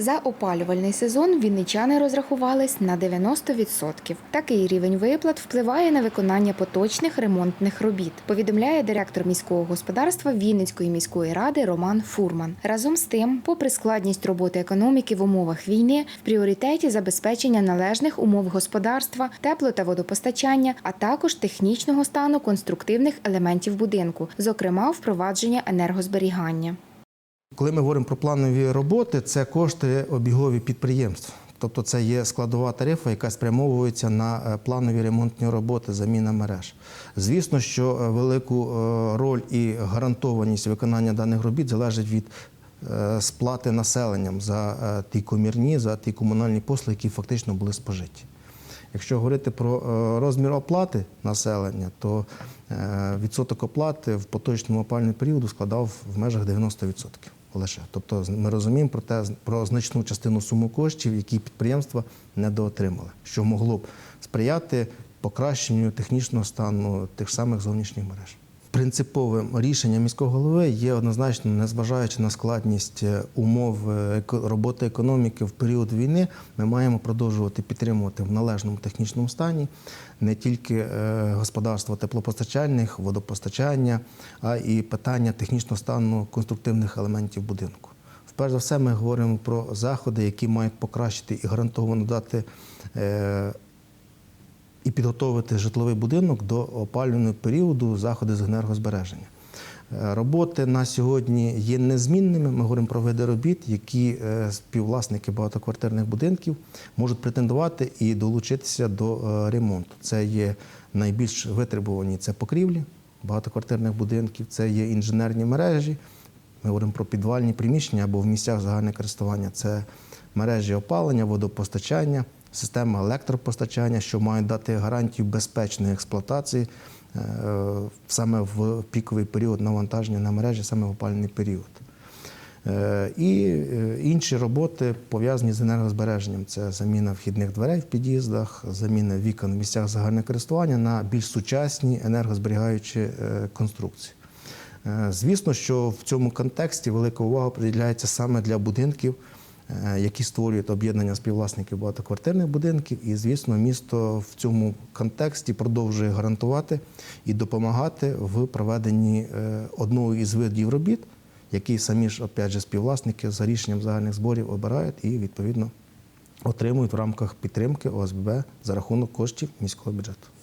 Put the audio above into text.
За опалювальний сезон вінничани розрахувались на 90%. Такий рівень виплат впливає на виконання поточних ремонтних робіт, повідомляє директор міського господарства Вінницької міської ради Роман Фурман. Разом з тим, попри складність роботи економіки в умовах війни, в пріоритеті забезпечення належних умов господарства, тепло та водопостачання, а також технічного стану конструктивних елементів будинку, зокрема впровадження енергозберігання. Коли ми говоримо про планові роботи, це кошти обігові підприємств. Тобто це є складова тарифа, яка спрямовується на е, планові ремонтні роботи, заміна мереж. Звісно, що е, велику е, роль і гарантованість виконання даних робіт залежить від сплати населенням за ті комірні, за ті комунальні послуги, які фактично були спожиті. Якщо говорити про розмір оплати населення, то відсоток оплати в поточному опальному періоду складав в межах 90% лише. Тобто ми розуміємо про те, про значну частину суму коштів, які підприємства недоотримали, що могло б сприяти покращенню технічного стану тих самих зовнішніх мереж. Принциповим рішенням міського голови є однозначно, незважаючи на складність е, умов е, роботи економіки в період війни, ми маємо продовжувати підтримувати в належному технічному стані не тільки е, господарство теплопостачальних, водопостачання, а і питання технічного стану конструктивних елементів будинку. Вперше за все, ми говоримо про заходи, які мають покращити і гарантовано дати і підготовити житловий будинок до опалювального періоду заходи з енергозбереження. Е, Роботи на сьогодні є незмінними. Ми говоримо про види робіт, які е, співвласники багатоквартирних будинків можуть претендувати і долучитися до е, ремонту. Це є найбільш витребувані це покрівлі багатоквартирних будинків, це є інженерні мережі. Ми говоримо про підвальні приміщення або в місцях загального користування. Це мережі опалення, водопостачання, система електропостачання, що мають дати гарантію безпечної експлуатації е, саме в піковий період навантаження на мережі, саме в опалювальний період. Е, І е, інші роботи пов'язані з енергозбереженням. Це заміна вхідних дверей в під'їздах, заміна вікон в місцях загального користування на більш сучасні енергозберігаючі конструкції. Звісно, що в цьому контексті велика увага приділяється саме для будинків, які створюють об'єднання співвласників багатоквартирних будинків. І, звісно, місто в цьому контексті продовжує гарантувати і допомагати в проведенні е, одного із видів робіт, які самі ж опять же, співвласники за рішенням загальних зборів обирають і відповідно отримують в рамках підтримки ОСББ за рахунок коштів міського бюджету.